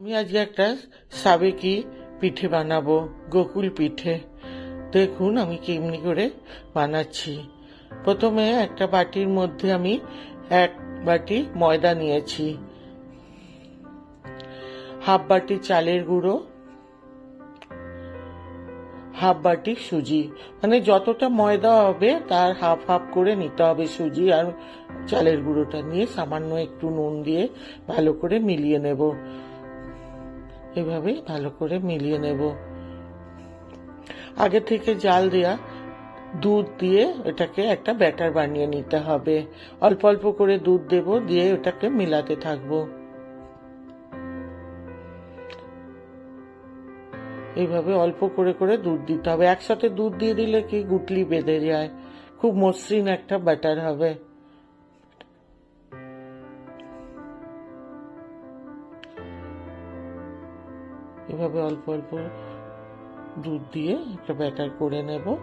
আমি আজকে একটা সাবেকি পিঠে বানাবো, গোকুল পিঠে। দেখুন আমি কেমনি করে বানাচ্ছি। প্রথমে একটা বাটির মধ্যে আমি এক বাটি ময়দা নিয়েছি। হাফ বাটি চালের গুঁড়ো। হাফ বাটি সুজি। মানে যতটা ময়দা হবে, তার হাফ হাফ করে নিতে হবে সুজি আর চালের গুঁড়োটা। নিয়ে সামান্য একটু নুন দিয়ে ভালো করে মিলিয়ে নেব। এভাবে ভালো করে মিলিয়ে নেব। আগে থেকে জাল দেয়া দুধ দিয়ে এটাকে একটা ব্যাটার বানিয়ে নিতে হবে। অল্প অল্প করে দুধ দেব, দিয়ে ওটাকে মিলাতে থাকব। এইভাবে অল্প করে করে দুধ দিতে হবে। একসাথে দুধ দিয়ে দিলে কি গুটলি বেঁধে যায়। খুব মসৃণ একটা ব্যাটার হবে। এভাবে অল্প অল্প দুধ দিয়ে একটা ব্যাটার করে নেব।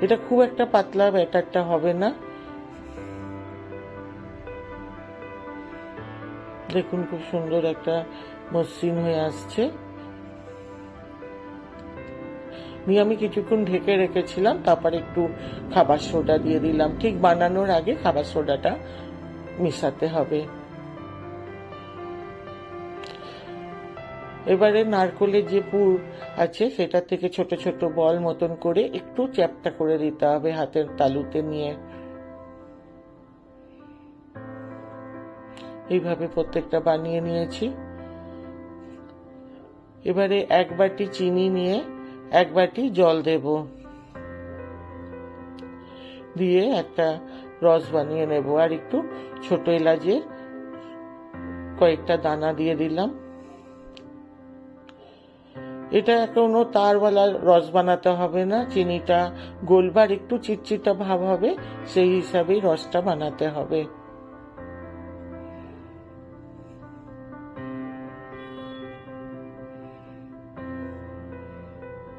এটা খুব একটা পাতলা ব্যাটারটা হবে না। দেখুন খুব সুন্দর একটা মসৃণ হয়ে আসছে। নিয়ে আমি কিছুক্ষণ ঢেকে রেখেছিলাম, তারপর একটু খাবার সোডা দিয়ে দিলাম। ঠিক বানানোর আগে খাবার সোডাটা মিশাতে হবে। এবারে নারকলের যে পুর আছে, সেটা থেকে ছোট ছোট বল মতন করে একটু চ্যাপটা করে দিতে হবে হাতের তালুতে নিয়ে। এইভাবে প্রত্যেকটা বানিয়ে নিয়েছি। এবারে এক বাটি চিনি নিয়ে এক বাটি জল দেব। দিয়ে একটা রস বানিয়ে নেব। আর একটু ছোট এলাচের কয়েকটা দানা দিয়ে দিলাম। এটা কোনো তারওয়ালা রস বানাতে হবে না, চিনিটা গোলবার একটু চিটচিটা ভাব হবে, সেই হিসাবেই রসটা বানাতে হবে।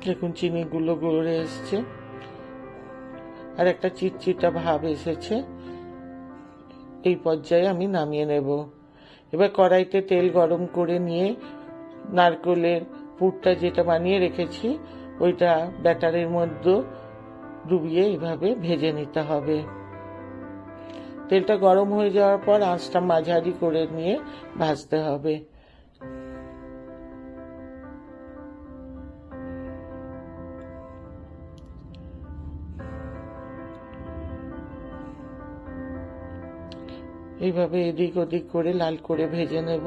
দেখুন, চিনিগুলো গড়ে এসছে। আর একটা চিটচিটা ভাব এসেছে। এই পর্যায়ে আমি নামিয়ে নেব। এবার কড়াইতে তেল গরম করে নিয়ে নারকলের পুরটা যেটা বানিয়ে রেখেছি, ওইটা ব্যাটারের মধ্যে ডুবিয়ে এইভাবে ভেজে নিতে হবে। তেলটা গরম হয়ে যাওয়ার পর আঁচটা মাঝারি করে নিয়ে ভাজতে হবে। এইভাবে এদিক ওদিক করে লাল করে ভেজে নেব।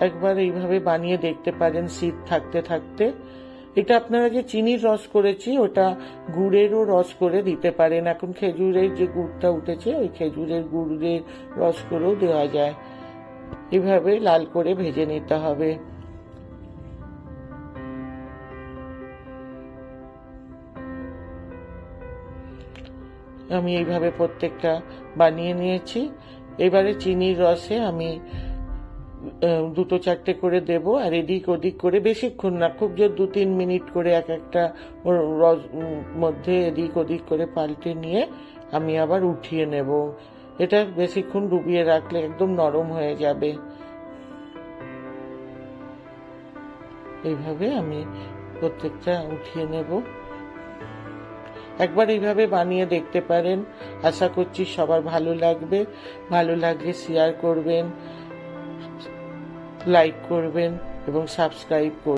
একবার এইভাবে বানিয়ে দেখতে পারেন, শীত থাকতে থাকতে। এটা আপনারা যে চিনির রস করেছি, ওটা গুড়েরও রস করে দিতে পারেন। এখন খেজুরের যে গুড়টা উঠেছে, ওই খেজুরের গুড়ের রস করেও দেওয়া যায়। এভাবে লাল করে ভেজে নিতে হবে। আমি এইভাবে প্রত্যেকটা বানিয়ে নিয়েছি। এবারে চিনির রসে আমি দুটো চারটে করে দেব আর এদিক ওদিক করে বেশিক্ষণ না, খুব জোর দু তিন মিনিট করে এক একটা রস মধ্যে এদিক ওদিক করে পাল্টে নিয়ে আমি আবার উঠিয়ে নেব। এটা বেশিক্ষণ ডুবিয়ে রাখলে একদম নরম হয়ে যাবে। এইভাবে আমি প্রত্যেকটা উঠিয়ে নেব। একবার এইভাবে বানিয়ে দেখতে পারেন। আশা করছি সবার ভালো লাগবে। ভালো লাগলে শেয়ার করবেন। লাইক করবেন এবং সাবস্ক্রাইব করবেন।